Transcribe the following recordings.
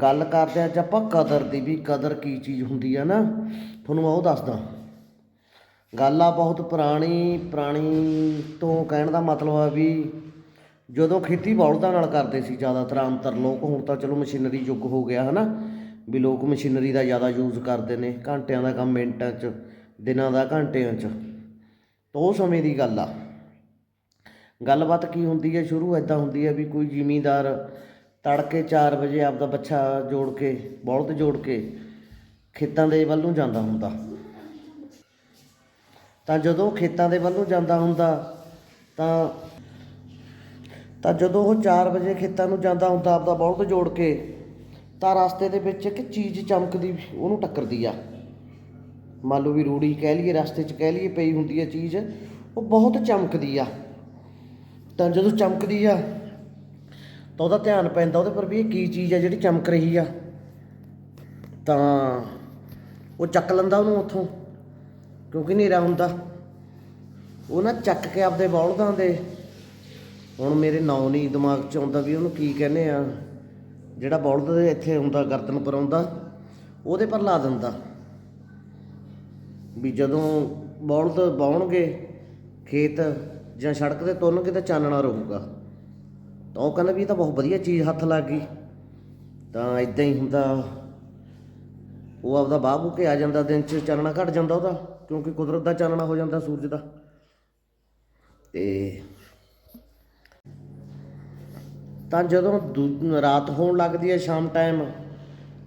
ਗੱਲ ਕਰਦੇ ਅੱਜ ਆਪਾਂ ਕਦਰ ਦੀ ਵੀ, ਕਦਰ ਕੀ ਚੀਜ਼ ਹੁੰਦੀ ਆ ਨਾ, ਤੁਹਾਨੂੰ ਮੈਂ ਉਹ ਦੱਸਦਾ। ਗੱਲ ਆ ਬਹੁਤ ਪੁਰਾਣੀ ਪੁਰਾਣੀ ਤੋਂ ਕਹਿਣ ਦਾ ਮਤਲਬ ਆ ਵੀ ਜਦੋਂ ਖੇਤੀ ਬਲਦਾਂ ਨਾਲ ਕਰਦੇ ਸੀ ਜ਼ਿਆਦਾਤਰ, ਆਮਤਰ ਲੋਕ, ਹੁਣ ਤਾਂ ਚਲੋ ਮਸ਼ੀਨਰੀ ਯੁੱਗ ਹੋ ਗਿਆ ਹਨਾ, ਵੀ ਲੋਕ ਮਸ਼ੀਨਰੀ ਦਾ ਜ਼ਿਆਦਾ ਯੂਜ਼ ਕਰਦੇ ਨੇ, ਘੰਟਿਆਂ ਦਾ ਕੰਮ ਮਿੰਟਾਂ 'ਚ, ਦਿਨਾਂ ਦਾ ਘੰਟਿਆਂ 'ਚ। ਤਾਂ ਉਹ ਸਮੇਂ ਦੀ ਗੱਲ ਆ। ਗੱਲਬਾਤ ਕੀ ਹੁੰਦੀ ਹੈ ਸ਼ੁਰੂ ਐਦਾਂ ਹੁੰਦੀ ਹੈ ਵੀ ਕੋਈ ਜ਼ਿਮੀਂਦਾਰ ਤੜਕੇ 4 ਵਜੇ ਆਪਦਾ ਬੱਚਾ ਜੋੜ ਕੇ ਬਲਦ ਜੋੜ ਕੇ ਖੇਤਾਂ ਦੇ ਵੱਲ ਨੂੰ ਜਾਂਦਾ ਹੁੰਦਾ। ਤਾਂ ਜਦੋਂ ਖੇਤਾਂ ਦੇ ਵੱਲ ਨੂੰ ਜਾਂਦਾ ਹੁੰਦਾ, ਤਾਂ ਤਾਂ ਜਦੋਂ ਉਹ 4 ਵਜੇ ਖੇਤਾਂ ਨੂੰ ਜਾਂਦਾ ਹੁੰਦਾ ਆਪਦਾ ਬਲਦ ਜੋੜ ਕੇ, ਤਾਂ ਰਸਤੇ ਦੇ ਵਿੱਚ ਇੱਕ ਚੀਜ਼ ਚਮਕਦੀ, ਉਹਨੂੰ ਟੱਕਰਦੀ ਆ। ਮੰਨ ਲਓ ਵੀ ਰੂੜੀ ਕਹਿ ਲਈਏ, ਰਸਤੇ 'ਚ ਕਹਿ ਲਈਏ ਪਈ ਹੁੰਦੀ ਆ ਚੀਜ਼, ਉਹ ਬਹੁਤ ਚਮਕਦੀ ਆ। ਤਾਂ ਜਦੋਂ ਚਮਕਦੀ ਆ ਤਾਂ ਉਹਦਾ ਧਿਆਨ ਪੈਂਦਾ ਉਹਦੇ ਪਰ ਵੀ ਇਹ ਕੀ ਚੀਜ਼ ਆ ਜਿਹੜੀ ਚਮਕ ਰਹੀ ਆ। ਤਾਂ ਉਹ ਚੱਕ ਲੈਂਦਾ ਉਹਨੂੰ ਉੱਥੋਂ, ਕਿਉਂਕਿ ਹਨੇਰਾ ਹੁੰਦਾ। ਉਹ ਨਾ ਚੱਕ ਕੇ ਆਪਦੇ ਬੌਲਦਾਂ ਦੇ, ਹੁਣ ਮੇਰੇ ਨਾਂ ਨਹੀਂ ਦਿਮਾਗ 'ਚ ਆਉਂਦਾ ਵੀ ਉਹਨੂੰ ਕੀ ਕਹਿੰਦੇ ਆ। ਜਿਹੜਾ ਬੌਲਦ ਦੇ ਇੱਥੇ ਹੁੰਦਾ, ਗਰਦਨ ਪਰ ਆਉਂਦਾ, ਉਹਦੇ ਪਰ ਲਾ ਦਿੰਦਾ। ਵੀ ਜਦੋਂ ਬੌਲਦ ਬਾਉਣਗੇ ਖੇਤ ਜਾਂ ਸੜਕ ਤੇ ਤੁਰਨਗੇ ਤਾਂ ਚਾਨਣਾ ਰਹੂਗਾ। ਤਾਂ ਉਹ ਕਹਿੰਦਾ ਵੀ ਇਹ ਤਾਂ ਬਹੁਤ ਵਧੀਆ ਚੀਜ਼ ਹੱਥ ਲੱਗ ਗਈ। ਤਾਂ ਇਦਾਂ ਹੀ ਹੁੰਦਾ। ਉਹ ਆਪਦਾ ਬਾਹ ਬੂ ਕੇ ਆ ਜਾਂਦਾ, ਦਿਨ 'ਚ ਚਾਨਣਾ ਘਟ ਜਾਂਦਾ ਉਹਦਾ, ਕਿਉਂਕਿ ਕੁਦਰਤ ਦਾ ਚਾਨਣਾ ਹੋ ਜਾਂਦਾ ਸੂਰਜ ਦਾ। ਤੇ ਤਾਂ ਜਦੋਂ ਦੂ- ਰਾਤ ਹੋਣ ਲੱਗਦੀ ਹੈ ਸ਼ਾਮ ਟਾਈਮ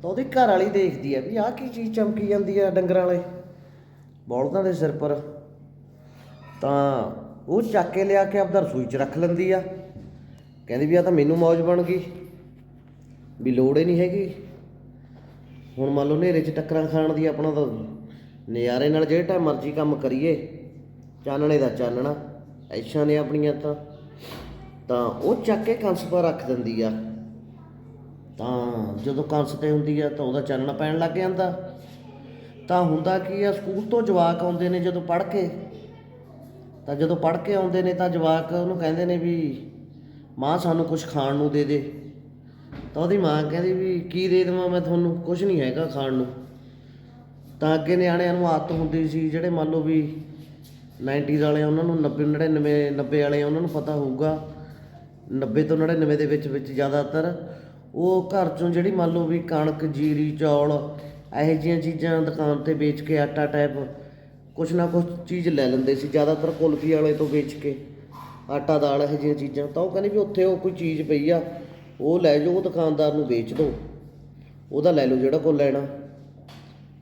ਤਾਂ ਉਹਦੀ ਘਰ ਵਾਲੀ ਦੇਖਦੀ ਹੈ ਵੀ ਆਹ ਕੀ ਚੀਜ਼ ਚਮਕੀ ਜਾਂਦੀ ਹੈ ਡੰਗਰਾਂ ਵਾਲੇ। ਬੌਲਦਾਂ ਦੇ ਸਿਰ ਪਰ। ਤਾਂ ਉਹ ਚੱਕ ਕੇ ਲਿਆ ਕੇ ਆਪਦਾ ਰਸੋਈ 'ਚ ਰੱਖ ਲੈਂਦੀ ਆ। ਕਹਿੰਦੇ ਵੀ ਆ ਤਾਂ ਮੈਨੂੰ ਮੌਜ ਬਣ ਗਈ, ਵੀ ਲੋੜ ਹੀ ਨਹੀਂ ਹੈਗੀ। ਹੁਣ ਮੰਨ ਲਓ ਹਨੇਰੇ 'ਚ ਟੱਕਰਾਂ ਖਾਣ ਦੀ ਆਪਣਾ ਤਾਂ ਨਜ਼ਾਰੇ ਨਾਲ ਜਿਹੜੇ ਟਾਈਮ ਮਰਜ਼ੀ ਕੰਮ ਕਰੀਏ, ਚਾਨਣੇ ਦਾ ਚਾਨਣਾ, ਐਸ਼ਾਂ ਨੇ ਆਪਣੀਆਂ ਤਾਂ ਤਾਂ ਉਹ ਚੱਕ ਕੇ ਕੰਸ ਪਰ ਰੱਖ ਦਿੰਦੀ ਆ। ਤਾਂ ਜਦੋਂ ਕੰਸ ਤੇ ਹੁੰਦੀ ਆ ਤਾਂ ਉਹਦਾ ਚਾਨਣਾ ਪੈਣ ਲੱਗ ਜਾਂਦਾ। ਤਾਂ ਹੁੰਦਾ ਕੀ ਆ, ਸਕੂਲ ਤੋਂ ਜਵਾਕ ਆਉਂਦੇ ਨੇ ਜਦੋਂ ਪੜ੍ਹ ਕੇ, ਤਾਂ ਜਦੋਂ ਪੜ੍ਹ ਕੇ ਆਉਂਦੇ ਨੇ ਤਾਂ ਜਵਾਕ ਉਹਨੂੰ ਕਹਿੰਦੇ ਨੇ ਵੀ ਮਾਂ ਸਾਨੂੰ ਕੁਝ ਖਾਣ ਨੂੰ ਦੇ ਦੇ। ਤਾਂ ਉਹਦੀ ਮਾਂ ਕਹਿੰਦੀ ਵੀ ਕੀ ਦੇ ਦੇਵਾਂ ਮੈਂ ਤੁਹਾਨੂੰ? ਕੁਝ ਨਹੀਂ ਹੈਗਾ ਖਾਣ ਨੂੰ। ਤਾਂ ਅੱਗੇ ਨਿਆਣਿਆਂ ਨੂੰ ਆਦਤ ਹੁੰਦੀ ਸੀ ਜਿਹੜੇ ਮੰਨ ਲਓ ਵੀ 90s ਵਾਲੇ ਆ, ਉਹਨਾਂ ਨੂੰ 90 99 90 ਵਾਲੇ ਉਹਨਾਂ ਨੂੰ ਪਤਾ ਹੋਊਗਾ 90 ਤੋਂ 99 ਦੇ ਵਿੱਚ ਵਿੱਚ ਜ਼ਿਆਦਾਤਰ ਉਹ ਘਰ ਚੋਂ ਜਿਹੜੀ ਮੰਨ ਲਓ ਵੀ ਕਣਕ ਜੀਰੀ ਚੌਲ ਇਹੋ ਜਿਹੀਆਂ ਚੀਜ਼ਾਂ ਦੁਕਾਨ ਤੇ ਵੇਚ ਕੇ ਆਟਾ ਟਾਈਪ ਕੁਛ ਨਾ ਕੁਛ ਚੀਜ਼ ਲੈ ਲੈਂਦੇ ਸੀ ਜ਼ਿਆਦਾਤਰ ਕੁਲਫੀ ਵਾਲੇ ਤੋਂ ਵੇਚ ਕੇ। ਆਟਾ ਦਾਲ ਇਹੋ ਜਿਹੀਆਂ ਚੀਜ਼ਾਂ, ਤਾਂ ਉਹ ਕਹਿੰਦੇ ਵੀ ਉੱਥੇ ਉਹ ਕੋਈ ਚੀਜ਼ ਪਈ ਆ, ਉਹ ਲੈ ਜਾਓ, ਉਹ ਦੁਕਾਨਦਾਰ ਨੂੰ ਵੇਚ ਦਿਓ ਉਹਦਾ ਲੈ ਲਓ ਜਿਹੜਾ ਕੋਲ ਲੈਣਾ।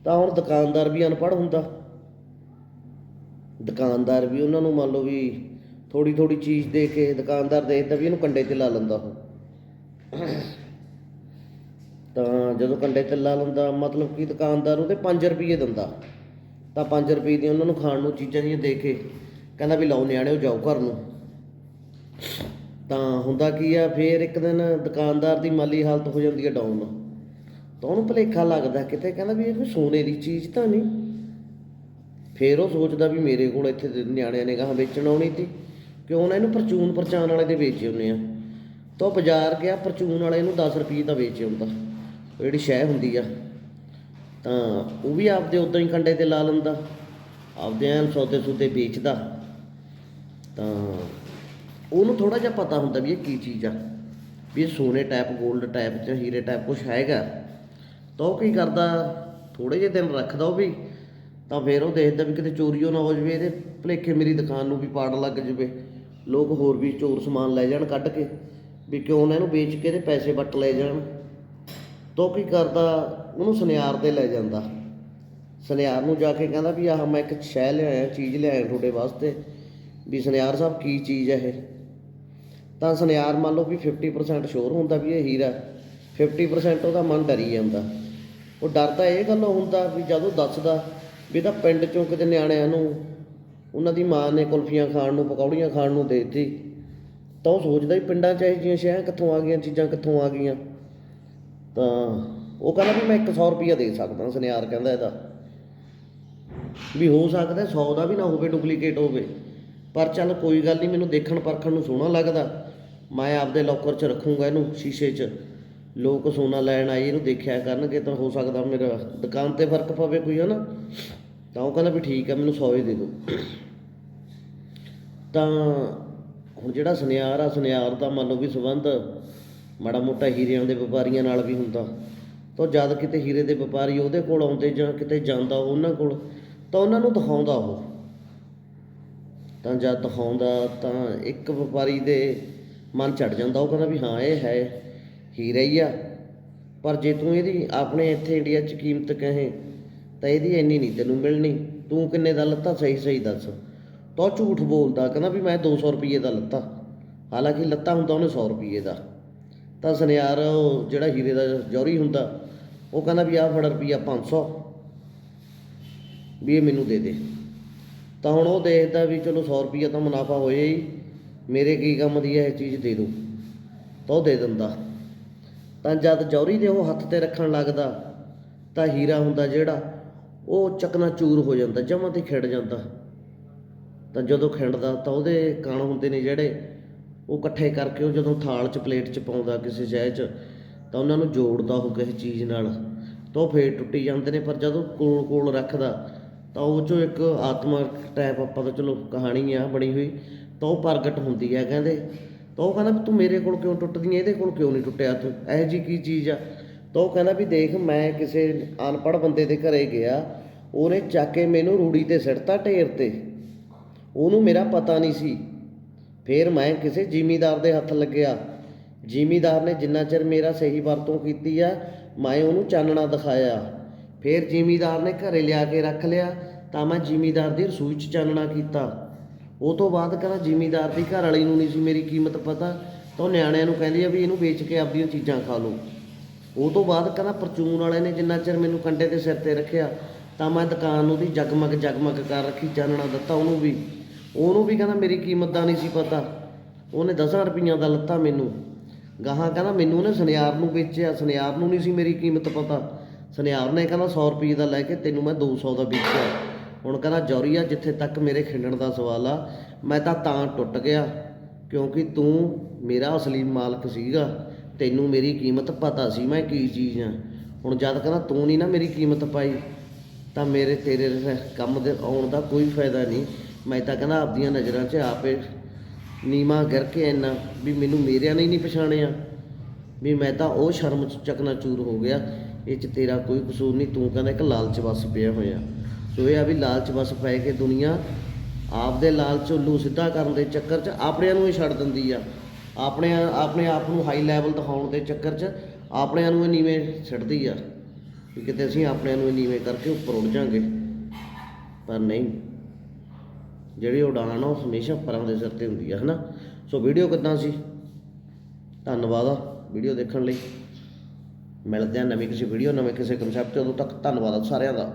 ਤਾਂ ਹੁਣ ਦੁਕਾਨਦਾਰ ਵੀ ਅਨਪੜ੍ਹ ਹੁੰਦਾ। ਦੁਕਾਨਦਾਰ ਵੀ ਉਹਨਾਂ ਨੂੰ ਮੰਨ ਲਓ ਵੀ ਥੋੜੀ ਥੋੜੀ ਚੀਜ਼ ਦੇ ਕੇ ਦੁਕਾਨਦਾਰ ਦੇਖਦਾ ਵੀ ਇਹਨੂੰ ਕੰਡੇ ਤੇ ਲਾ ਲੈਂਦਾ ਉਹ। ਤਾਂ ਜਦੋਂ ਕੰਡੇ ਤੇ ਲਾ ਲੈਂਦਾ, ਮਤਲਬ ਕਿ ਦੁਕਾਨਦਾਰ ਉਹਦੇ 5 ਰੁਪਏ ਦਿੰਦਾ। ਤਾਂ 5 ਰੁਪਏ ਦੀਆਂ ਉਹਨਾਂ ਨੂੰ ਖਾਣ ਨੂੰ ਚੀਜ਼ਾਂ ਦੀਆਂ ਦੇ ਕੇ ਕਹਿੰਦਾ ਵੀ ਲਓ ਨਿਆਣਿਓ, ਜਾਓ ਘਰ ਨੂੰ। ਤਾਂ ਹੁੰਦਾ ਕੀ ਆ, ਫੇਰ ਇੱਕ ਦਿਨ ਦੁਕਾਨਦਾਰ ਦੀ ਮਾਲੀ ਹਾਲਤ ਹੋ ਜਾਂਦੀ ਹੈ ਡਾਊਨ ਤਾਂ ਉਹਨੂੰ ਭੁਲੇਖਾ ਲੱਗਦਾ, ਕਿਤੇ ਕਹਿੰਦਾ ਵੀ ਇਹ ਕੋਈ ਸੋਨੇ ਦੀ ਚੀਜ਼ ਤਾਂ ਨਹੀਂ। ਫੇਰ ਉਹ ਸੋਚਦਾ ਵੀ ਮੇਰੇ ਕੋਲ ਇੱਥੇ ਨਿਆਣਿਆਂ ਨੇ ਗਾਹਾਂ ਵੇਚਣ ਆਉਣੀ ਸੀ ਕਿਉਂ ਨਾ ਇਹਨੂੰ ਪਰਚੂਨ ਪਰਚਾਨ ਵਾਲੇ ਦੇ ਵੇਚੇ ਆਉਂਦੇ ਆ। ਤਾਂ ਉਹ ਬਾਜ਼ਾਰ ਗਿਆ, ਪਰਚੂਨ ਵਾਲੇ ਨੂੰ 10 ਰੁਪਏ ਦਾ ਵੇਚ ਆਉਂਦਾ ਜਿਹੜੀ ਸ਼ੈ ਹੁੰਦੀ ਆ। ਤਾਂ ਉਹ ਵੀ ਆਪਦੇ ਉਦਾਂ ਹੀ ਕੰਡੇ ਤੇ ਲਾ ਲੈਂਦਾ, ਆਪਦੇ ਐਨ ਸੌਦੇ ਸੂਦੇ ਵੇਚਦਾ। ਤਾਂ ਉਹਨੂੰ ਥੋੜਾ ਜਿਹਾ ਪਤਾ ਹੁੰਦਾ ਵੀ ਇਹ ਕੀ ਚੀਜ਼ ਆ, ਵੀ ਇਹ ਸੋਨੇ ਟਾਈਪ 골ਡ ਟਾਈਪ ਚ ਹੀਰੇ ਟਾਈਪ ਕੁਝ ਹੈਗਾ। ਤਾਂ ਉਹ ਕੀ ਕਰਦਾ ਥੋੜੇ ਜਿਹੇ ਦਿਨ ਰੱਖਦਾ ਉਹ ਵੀ, ਤਾਂ ਫਿਰ ਉਹ ਦੇਖਦਾ ਵੀ ਕਿਤੇ ਚੋਰੀਓ ਨਾ ਹੋ ਜਵੇ, ਇਹਦੇ ਭਲੇਖੇ ਮੇਰੀ ਦੁਕਾਨ ਨੂੰ ਵੀ ਪਾੜ ਲੱਗ ਜਵੇ। ਲੋਕ ਹੋਰ ਵੀ ਚੋਰ ਸਮਾਨ ਲੈ ਜਾਣ ਕੱਢ ਕੇ, ਵੀ ਕਿਉਂ ਨਾ ਇਹਨੂੰ ਵੇਚ ਕੇ ਇਹਦੇ ਪੈਸੇ ਵੱਟ ਲੈ ਜਾਣ। ਤਾਂ ਉਹ ਕੀ ਕਰਦਾ, ਉਹਨੂੰ ਸੁਨਿਆਰ ਤੇ ਲੈ ਜਾਂਦਾ। ਸੁਨਿਆਰ ਨੂੰ ਜਾ ਕੇ ਕਹਿੰਦਾ ਵੀ ਆਹ ਮੈਂ ਇੱਕ ਸ਼ੈ ਲਿਆਇਆ, ਚੀਜ਼ ਲਿਆਇਆ ਤੁਹਾਡੇ ਵਾਸਤੇ। ਵੀ ਸੁਨਿਆਰ ਸਾਹਿਬ ਕੀ ਚੀਜ਼ ਹੈ ਇਹ? ਤਾਂ ਸੁਨਿਆਰ ਮੰਨ ਲਓ ਵੀ 50% ਸ਼ੋਰ ਹੁੰਦਾ ਵੀ ਇਹ ਹੀਰਾ 50% ਉਹਦਾ ਮਨ ਡਰੀ ਜਾਂਦਾ। ਉਹ ਡਰਦਾ ਇਹ ਗੱਲੋਂ ਹੁੰਦਾ ਵੀ ਜਦੋਂ ਦੱਸਦਾ ਵੀ ਤਾਂ ਪਿੰਡ ਚੋਂ ਕਿਤੇ ਨਿਆਣਿਆਂ ਨੂੰ, ਉਹਨਾਂ ਦੀ ਮਾਂ ਨੇ ਕੁਲਫੀਆਂ ਖਾਣ ਨੂੰ, ਪਕੌੜੀਆਂ ਖਾਣ ਨੂੰ ਦੇ ਦਿੱਤੀ, ਤਾਂ ਉਹ ਸੋਚਦਾ ਵੀ ਪਿੰਡਾਂ 'ਚ ਇਹੋ ਜਿਹੀਆਂ ਸ਼ਹਿਰਾਂ ਕਿੱਥੋਂ ਆ ਗਈਆਂ, ਚੀਜ਼ਾਂ ਕਿੱਥੋਂ ਆ ਗਈਆਂ। ਤਾਂ ਉਹ ਕਹਿੰਦਾ ਵੀ ਮੈਂ 100 ਰੁਪਈਆ ਦੇ ਸਕਦਾ, ਸੁਨਿਆਰ ਕਹਿੰਦਾ ਇਹਦਾ। ਵੀ ਹੋ ਸਕਦਾ 100 ਦਾ ਵੀ ਨਾ ਹੋਵੇ ਡੁਪਲੀਕੇਟ ਹੋਵੇ। ਪਰ ਚੱਲ ਕੋਈ ਗੱਲ ਨਹੀਂ, ਮੈਨੂੰ ਦੇਖਣ ਪਰਖਣ ਨੂੰ ਸੋਹਣਾ ਲੱਗਦਾ। ਮੈਂ ਆਪਦੇ ਲੋਕਰ 'ਚ ਰੱਖੂੰਗਾ ਇਹਨੂੰ, ਸ਼ੀਸ਼ੇ 'ਚ। ਲੋਕ ਸੋਨਾ ਲੈਣ ਆਏ, ਇਹਨੂੰ ਦੇਖਿਆ ਕਰਨਗੇ ਤਾਂ ਹੋ ਸਕਦਾ ਮੇਰਾ ਦੁਕਾਨ ਤੇ ਫ਼ਰਕ ਪਵੇ ਕੋਈ, ਹਨਾ? ਤਾਂ ਉਹ ਕਹਿੰਦਾ ਵੀ ਠੀਕ ਆ, ਮੈਨੂੰ 100 ਹੀ ਦੇ ਦਿਓ। ਤਾਂ ਹੁਣ ਜਿਹੜਾ ਸੁਨਿਆਰ ਆ, ਸੁਨਿਆਰ ਦਾ ਮੰਨ ਲਓ ਵੀ ਸੰਬੰਧ ਮਾੜਾ ਮੋਟਾ ਹੀਰਿਆਂ ਦੇ ਵਪਾਰੀਆਂ ਨਾਲ ਵੀ ਹੁੰਦਾ। ਤਾਂ ਜਦ ਕਿਤੇ ਹੀਰੇ ਦੇ ਵਪਾਰੀ ਉਹਦੇ ਕੋਲ ਆਉਂਦੇ ਜਾਂ ਕਿਤੇ ਜਾਂਦਾ ਉਹਨਾਂ ਕੋਲ, ਤਾਂ ਉਹਨਾਂ ਨੂੰ ਦਿਖਾਉਂਦਾ ਉਹ। ਤਾਂ ਜਦ ਦਿਖਾਉਂਦਾ ਤਾਂ ਇੱਕ ਵਪਾਰੀ ਦੇ ਮਨ ਚੜ ਜਾਂਦਾ। ਉਹ ਕਹਿੰਦਾ ਵੀ ਹਾਂ, ਇਹ ਹੈ, ਹੀਰਾ ਹੀ ਆ। ਪਰ ਜੇ ਤੂੰ ਇਹਦੀ ਆਪਣੇ ਇੱਥੇ ਇੰਡੀਆ 'ਚ ਕੀਮਤ ਕਹੇ, ਤਾਂ ਇਹਦੀ ਇੰਨੀ ਨਹੀਂ ਤੈਨੂੰ ਮਿਲਣੀ। ਤੂੰ ਕਿੰਨੇ ਦਾ ਲੱਤਾ? ਸਹੀ ਸਹੀ ਦੱਸ। ਤਾਂ ਉਹ ਝੂਠ ਬੋਲਦਾ, ਕਹਿੰਦਾ ਵੀ ਮੈਂ 200 ਰੁਪਏ ਦਾ ਲੱਤਾ। ਹਾਲਾਂਕਿ ਲੱਤਾ ਹੁੰਦਾ ਉਹਨੇ 100 ਰੁਪਏ ਦਾ। ਤਾਂ ਸੁਨਿਆਰ, ਉਹ ਜਿਹੜਾ ਹੀਰੇ ਦਾ ਜੌਹਰੀ ਹੁੰਦਾ, ਉਹ ਕਹਿੰਦਾ ਵੀ ਆਹ ਫੜ ਰੁਪਈਆ 500 ਵੀ ਇਹ ਮੈਨੂੰ ਦੇ ਦੇ। ਤਾਂ ਹੁਣ ਉਹ ਦੇਖਦਾ ਵੀ ਚਲੋ 100 ਰੁਪਈਆ ਤਾਂ ਮੁਨਾਫਾ ਹੋਇਆ ਹੀ। ਮੇਰੇ ਕੀ ਕੰਮ ਦੀ ਹੈ ਇਹ ਚੀਜ਼? ਦੇ ਦੋ ਤਾਂ ਉਹ ਦੇ ਦਿੰਦਾ। ਤਾਂ ਜਦ ਜੌਹਰੀ ਦੇ ਉਹ ਹੱਥ ਤੇ ਰੱਖਣ ਲੱਗਦਾ, ਤਾਂ ਹੀਰਾ ਹੁੰਦਾ ਜਿਹੜਾ, ਉਹ ਚਕਨਾ ਚੂਰ ਹੋ ਜਾਂਦਾ, ਜਮਾਂ ਤੇ ਖਿੜ ਜਾਂਦਾ। ਤਾਂ ਜਦੋਂ ਖਿੰਡਦਾ, ਤਾਂ ਉਹਦੇ ਕਣ ਹੁੰਦੇ ਨੇ ਜਿਹੜੇ, ਉਹ ਇਕੱਠੇ ਕਰਕੇ ਉਹ ਜਦੋਂ ਥਾਲ 'ਚ, ਪਲੇਟ 'ਚ ਪਾਉਂਦਾ ਕਿਸੇ ਸ਼ਹਿ 'ਚ, ਤਾਂ ਉਹਨਾਂ ਨੂੰ ਜੋੜਦਾ ਉਹ ਕਿਸੇ ਚੀਜ਼ ਨਾਲ। ਤਾਂ ਉਹ ਫੇਰ ਟੁੱਟੀ ਜਾਂਦੇ ਨੇ, ਪਰ ਜਦੋਂ ਕੋਲ ਕੋਲ ਰੱਖਦਾ ਤਾਂ ਉਹ 'ਚੋਂ ਇੱਕ ਆਤਮਾ ਟਾਈਪ ਆਪਾਂ ਤਾਂ ਚਲੋ ਕਹਾਣੀ ਆ, ਬਣੀ ਹੋਈ, ਤਾਂ ਉਹ ਪ੍ਰਗਟ ਹੁੰਦੀ ਹੈ ਕਹਿੰਦੇ। ਤਾਂ ਉਹ ਕਹਿੰਦਾ ਵੀ ਤੂੰ ਮੇਰੇ ਕੋਲ ਕਿਉਂ ਟੁੱਟਦੀ ਹੈ ਇਹਦੇ ਕੋਲ ਕਿਉਂ ਨਹੀਂ ਟੁੱਟਿਆ ਤੂੰ? ਇਹੋ ਜੀ ਕੀ ਚੀਜ਼ ਆ? ਤਾਂ ਉਹ ਕਹਿੰਦਾ ਵੀ ਦੇਖ, ਮੈਂ ਕਿਸੇ ਅਨਪੜ੍ਹ ਬੰਦੇ ਦੇ ਘਰੇ ਗਿਆ, ਉਹਨੇ ਚੱਕ ਕੇ ਮੈਨੂੰ ਰੂੜੀ ਤੇ ਸਿੱਟਤਾ ਢੇਰ ਤੇ। ਉਹਨੂੰ ਮੇਰਾ ਪਤਾ ਨਹੀਂ ਸੀ। ਫਿਰ ਮੈਂ ਕਿਸੇ ਜ਼ਿਮੀਦਾਰ ਦੇ ਹੱਥ ਲੱਗਿਆ। ਜ਼ਿਮੀਦਾਰ ਨੇ ਜਿੰਨਾ ਚਿਰ ਮੇਰਾ ਸਹੀ ਵਰਤੋਂ ਕੀਤੀ ਆ, ਮੈਂ ਉਹਨੂੰ ਚਾਨਣਾ ਦਿਖਾਇਆ। ਫਿਰ ਜ਼ਿਮੀਦਾਰ ਨੇ ਘਰੇ ਲਿਆ ਕੇ ਰੱਖ ਲਿਆ, ਤਾਂ ਮੈਂ ਜ਼ਿਮੀਦਾਰ ਦੀ ਰਸੋਈ 'ਚ ਚਾਨਣਾ ਕੀਤਾ। ਉਹ ਤੋਂ ਬਾਅਦ ਕਹਿੰਦਾ, ਜ਼ਿਮੀਦਾਰ ਦੀ ਘਰ ਵਾਲੀ ਨੂੰ ਨਹੀਂ ਸੀ ਮੇਰੀ ਕੀਮਤ ਪਤਾ, ਤਾਂ ਉਹ ਨਿਆਣਿਆਂ ਨੂੰ ਕਹਿੰਦੀ ਆ ਵੀ ਇਹਨੂੰ ਵੇਚ ਕੇ ਆਪਦੀਆਂ ਚੀਜ਼ਾਂ ਖਾ ਲਓ। ਉਹ ਤੋਂ ਬਾਅਦ ਕਹਿੰਦਾ, ਪਰਚੂਨ ਵਾਲੇ ਨੇ ਜਿੰਨਾ ਚਿਰ ਮੈਨੂੰ ਕੰਡੇ ਦੇ ਸਿਰ ਤੇ ਰੱਖਿਆ, ਤਾਂ ਮੈਂ ਦੁਕਾਨ ਉਹਦੀ ਜਗਮਗ ਜਗਮਗ ਕਰ ਰੱਖੀ, ਚਾਨਣਾ ਦਿੱਤਾ ਉਹਨੂੰ ਵੀ। ਉਹਨੂੰ ਵੀ ਕਹਿੰਦਾ, ਮੇਰੀ ਕੀਮਤ ਦਾ ਨਹੀਂ ਸੀ ਪਤਾ। ਉਹਨੇ 10 ਰੁਪਈਆਂ ਦਾ ਲੱਤਾ ਮੈਨੂੰ। ਗਾਹਾਂ ਕਹਿੰਦਾ, ਮੈਨੂੰ ਉਹਨੇ ਸੁਨਿਆਰ ਨੂੰ ਵੇਚਿਆ, ਸੁਨਿਆਰ ਨੂੰ ਨਹੀਂ ਸੀ ਮੇਰੀ ਕੀਮਤ ਪਤਾ। ਸੁਨਿਆਰ ਨੇ ਕਹਿੰਦਾ 100 ਰੁਪਏ ਦਾ ਲੈ ਕੇ ਤੈਨੂੰ ਮੈਂ 200 ਦਾ ਵੇਚਿਆ। ਹੁਣ ਕਹਿੰਦਾ ਜੌਰੀਆ ਜਿੱਥੇ ਤੱਕ ਮੇਰੇ ਖਿੰਡਣ ਦਾ ਸਵਾਲ ਆ, ਮੈਂ ਤਾਂ ਤਾਂ ਟੁੱਟ ਗਿਆ, ਕਿਉਂਕਿ ਤੂੰ ਮੇਰਾ ਅਸਲੀ ਮਾਲਕ ਸੀਗਾ। ਤੈਨੂੰ ਮੇਰੀ ਕੀਮਤ ਪਤਾ ਸੀ, ਮੈਂ ਕੀ ਚੀਜ਼ ਆ। ਹੁਣ ਜਦ ਕਹਿੰਦਾ, ਤੂੰ ਨਹੀਂ ਨਾ ਮੇਰੀ ਕੀਮਤ ਪਾਈ, ਤਾਂ ਮੇਰੇ ਤੇਰੇ ਕੰਮ ਦੇ ਆਉਣ ਦਾ ਕੋਈ ਫਾਇਦਾ ਨਹੀਂ ਮੈਂ ਤਾਂ ਕਹਿੰਦਾ, ਆਪਦੀਆਂ ਨਜ਼ਰਾਂ 'ਚ ਆਪੇ ਨੀਮਾ ਗਿਰ ਕੇ ਇੰਨਾ ਵੀ ਮੈਨੂੰ ਮੇਰਿਆਂ ਨੇ ਹੀ ਨਹੀਂ ਪਛਾਣਿਆ। ਵੀ ਮੈਂ ਤਾਂ ਉਹ ਸ਼ਰਮ 'ਚ ਚਕਨਾ ਚੂਰ ਹੋ ਗਿਆ ਇਹ 'ਚ ਤੇਰਾ ਕੋਈ ਕਸੂਰ ਨਹੀਂ, ਤੂੰ ਕਹਿੰਦਾ ਇੱਕ ਲਾਲਚ ਵਸ ਪਿਆ ਹੋਇਆ। ਸੋ ਇਹ ਆ ਵੀ ਲਾਲਚ ਵਸ ਪੈ ਕੇ ਦੁਨੀਆ ਆਪਦੇ ਲਾਲਚ ਉੱਲੂ ਸਿੱਧਾ ਕਰਨ ਦੇ ਚੱਕਰ 'ਚ ਆਪਣਿਆਂ ਨੂੰ ਹੀ ਛੱਡ ਦਿੰਦੀ ਆ। ਆਪਣੇ ਆਪਣੇ ਆਪ ਨੂੰ ਹਾਈ ਲੈਵਲ ਦਿਖਾਉਣ ਦੇ ਚੱਕਰ 'ਚ ਆਪਣਿਆਂ ਨੂੰ ਹੀ ਨੀਵੇਂ ਛੱਡਦੀ ਆ ਵੀ ਕਿਤੇ ਅਸੀਂ ਆਪਣਿਆਂ ਨੂੰ ਹੀ ਨੀਵੇਂ ਕਰਕੇ ਉੱਪਰ ਉੱਡ ਜਾਾਂਗੇ। ਪਰ ਨਹੀਂ, ਜਿਹੜੀ ਉਡਾਨ ਆ ਉਹ ਹਮੇਸ਼ਾ ਪਰਾਂ ਦੇ ਸਿਰ ਤੇ ਹੁੰਦੀ ਆ, ਹਨਾ? ਸੋ ਵੀਡੀਓ ਕਿੱਦਾਂ ਸੀ? ਧੰਨਵਾਦ ਆ ਵੀਡੀਓ ਦੇਖਣ ਲਈ। ਮਿਲਦੇ ਆ ਨਵੀਂ ਕਿਸੇ ਵੀਡੀਓ ਨਵੇਂ ਕਿਸੇ ਕਨਸੈਪਟ ਉਦੋਂ ਤੱਕ ਧੰਨਵਾਦ ਸਾਰਿਆਂ ਦਾ।